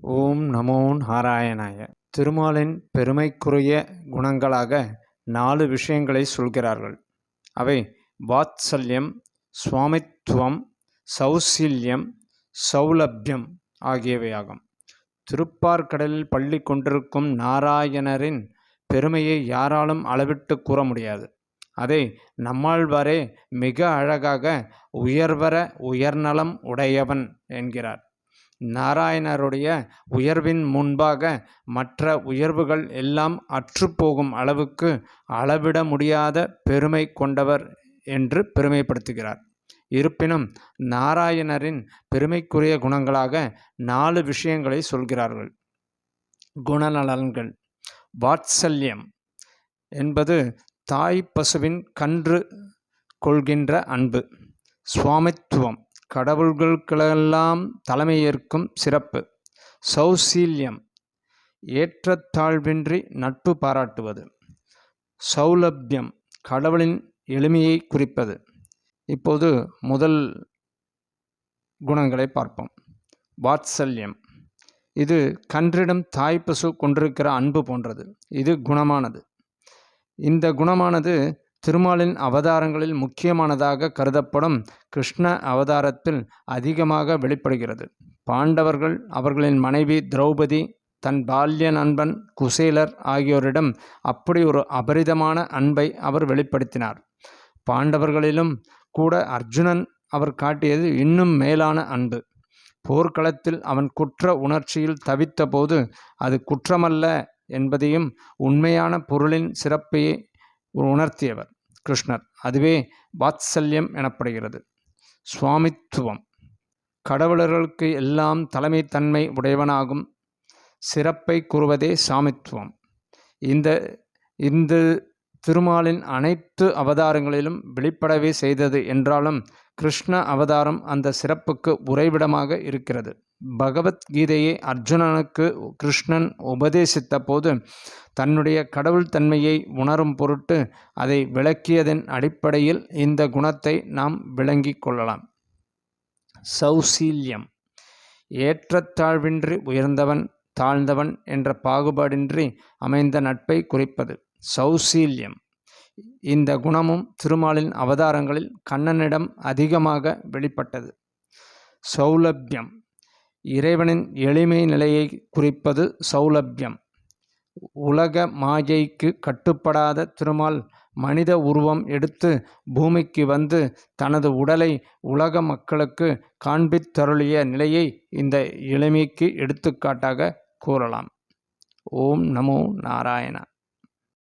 ஓம் நமோ நாராயணாய. திருமாலின் பெருமைக்குரிய குணங்களாக நாலு விஷயங்களை சொல்கிறார்கள். அவை வாத்சல்யம் சுவாமித்துவம் சௌசீல்யம் சௌலபியம் ஆகியவையாகும். திருப்பார்கடலில் பள்ளி கொண்டிருக்கும் நாராயணரின் பெருமையை யாராலும் அளவிட்டு கூற முடியாது. அதை நம்மாழ்வாரே மிக அழகாக உயர்வர உயர்நலம் உடையவன் என்கிறார். நாராயணருடைய உயர்வின் முன்பாக மற்ற உயர்வுகள் எல்லாம் அற்றுப்போகும் அளவுக்கு அளவிட முடியாத பெருமை கொண்டவர் என்று பெருமைப்படுத்துகிறார். இருப்பினும் நாராயணரின் பெருமைக்குரிய குணங்களாக நாலு விஷயங்களை சொல்கிறார்கள். குணநலன்கள் வாத்சல்யம் என்பது தாய் பசுவின் கன்று கொள்கின்ற அன்பு சுவாமித்துவம் கடவுள்களுக்கெல்லாம் தலைமையேற்கும் சிறப்பு. சௌசீல்யம். ஏற்றத்தாழ்வின்றி நட்பு பாராட்டுவது. சௌலபியம். கடவுளின் எளிமையை குறிப்பது. இப்போது முதல் குணங்களை பார்ப்போம். வாத்சல்யம். இது கன்றிடம் தாய் பசு கொண்டிருக்கிற அன்பு போன்றது. இது குணமானது. இந்த குணமானது திருமாலின் அவதாரங்களில் முக்கியமானதாக கருதப்படும் கிருஷ்ண அவதாரத்தில் அதிகமாக வெளிப்படுகிறது. பாண்டவர்கள் அவர்களின் மனைவி திரௌபதி தன் பால்ய நண்பன் குசேலர் ஆகியோரிடம் அப்படி ஒரு அபரிதமான அன்பை அவர் வெளிப்படுத்தினார். பாண்டவர்களிலும் கூட அர்ஜுனன் அவர் காட்டியது இன்னும் மேலான அன்பு. போர்க்களத்தில் அவன் குற்ற உணர்ச்சியில் தவித்தபோது அது குற்றமல்ல என்பதையும் உண்மையான பொருளின் சிறப்பையே உணர்த்தியவர். கிருஷ்ணர். அதுவே வாத்சல்யம் எனப்படுகிறது. சுவாமித்துவம். கடவுளர்களுக்கு எல்லாம் தலைமைத்தன்மை உடையவனாகும். சிறப்பை கூறுவதே சாமித்துவம். இந்த இந்த திருமாலின் அனைத்து அவதாரங்களிலும் வெளிப்படவே செய்தது என்றாலும் கிருஷ்ண அவதாரம் அந்த சிறப்புக்கு உறைவிடமாக இருக்கிறது. பகவத்கீதையை அர்ஜுனனுக்கு கிருஷ்ணன் உபதேசித்த போது தன்னுடைய கடவுள் தன்மையை உணரும் பொருட்டு அதை விளக்கியதன் அடிப்படையில் இந்த குணத்தை நாம் விளங்கி கொள்ளலாம். சௌசீல்யம். ஏற்றத்தாழ்வின்றி உயர்ந்தவன் தாழ்ந்தவன் என்ற பாகுபாடின்றி அமைந்த நட்பை குறிப்பது. சௌசீல்யம். இந்த குணமும் திருமாலின் அவதாரங்களில் கண்ணனிடம் அதிகமாக வெளிப்பட்டது. சௌலபியம். இறைவனின் எளிமை நிலையை குறிப்பது சௌலபியம். உலக மாயைக்கு கட்டுப்படாத திருமால் மனித உருவம் எடுத்து பூமிக்கு வந்து தனது உடலை உலக மக்களுக்கு காண்பித்தருளிய நிலையை இந்த எளிமைக்கு எடுத்துக்காட்டாக கூறலாம். ஓம் நமோ நாராயணா.